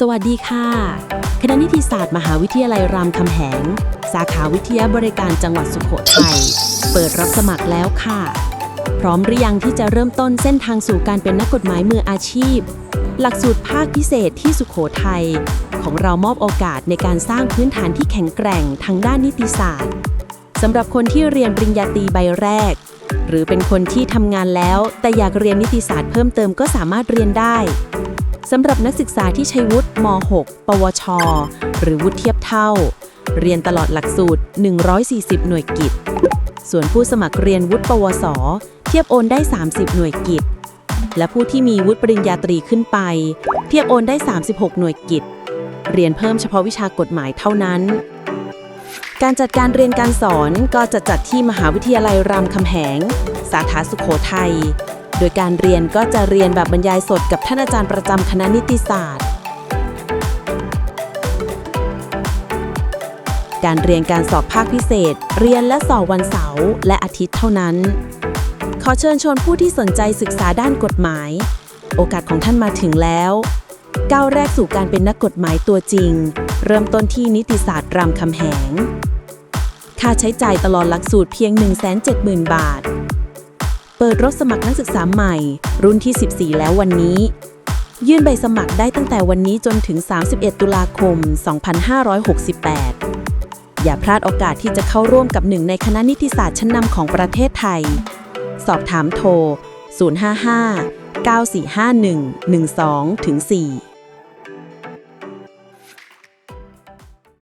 สวัสดีค่ะ คณะนิติศาสตร์มหาวิทยาลัยรามคำแหง สาขาวิทยาบริการจังหวัดสุโขทัย เปิดรับสมัครแล้วค่ะ พร้อมหรือยังที่จะเริ่มต้นเส้นทางสู่การเป็นนักกฎหมายมืออาชีพ หลักสูตรภาคพิเศษที่สุโขทัย ของเรามอบโอกาสในการสร้างพื้นฐานที่แข็งแกร่งทางด้านนิติศาสตร์สำหรับคนที่เรียนปริญญาตรีใบแรก หรือเป็นคนที่ทำงานแล้ว แต่อยากเรียนนิติศาสตร์เพิ่มเติมก็สามารถเรียนได้ สำหรับนักศึกษาที่ใช้วุฒิม .6 ปวช หรือวุฒิเทียบเท่า เรียนตลอดหลักสูตร 140 หน่วยกิตส่วนผู้สมัครเรียนวุฒิปวส เทียบโอนได้ 30 หน่วยกิตและผู้ที่มีวุฒิปริญญาตรีขึ้นไป เทียบโอนได้ 36 หน่วยกิตเรียนเพิ่มเฉพาะวิชากฎหมายเท่านั้น การจัดการเรียนการสอนก็จะจัดที่มหาวิทยาลัยรามคำแหง สาขาสุขโขทัย โดยการเรียนก็จะเรียนแบบบรรยายสดกับท่านอาจารย์ประจำคณะนิติศาสตร์ การเรียนการสอบภาคพิเศษ เรียนและสอบวันเสาร์และอาทิตย์เท่านั้น ขอเชิญชวนผู้ที่สนใจศึกษาด้านกฎหมาย โอกาสของท่านมาถึงแล้ว ก้าวแรกสู่การเป็นนักกฎหมายตัวจริง เริ่มต้นที่นิติศาสตร์รามคำแหง ค่าใช้จ่ายตลอดหลักสูตรเพียง 170,000 บาท เปิดรับสมัครนักศึกษาใหม่ รุ่นที่ 14 แล้ววันนี้ ยื่นใบสมัครได้ตั้งแต่วันนี้จนถึง 31 ตุลาคม 2568 อย่าพลาดโอกาสที่จะเข้าร่วมกับหนึ่งในคณะนิติศาสตร์ชั้นนำของประเทศไทย สอบถามโทร 055 9451 12 4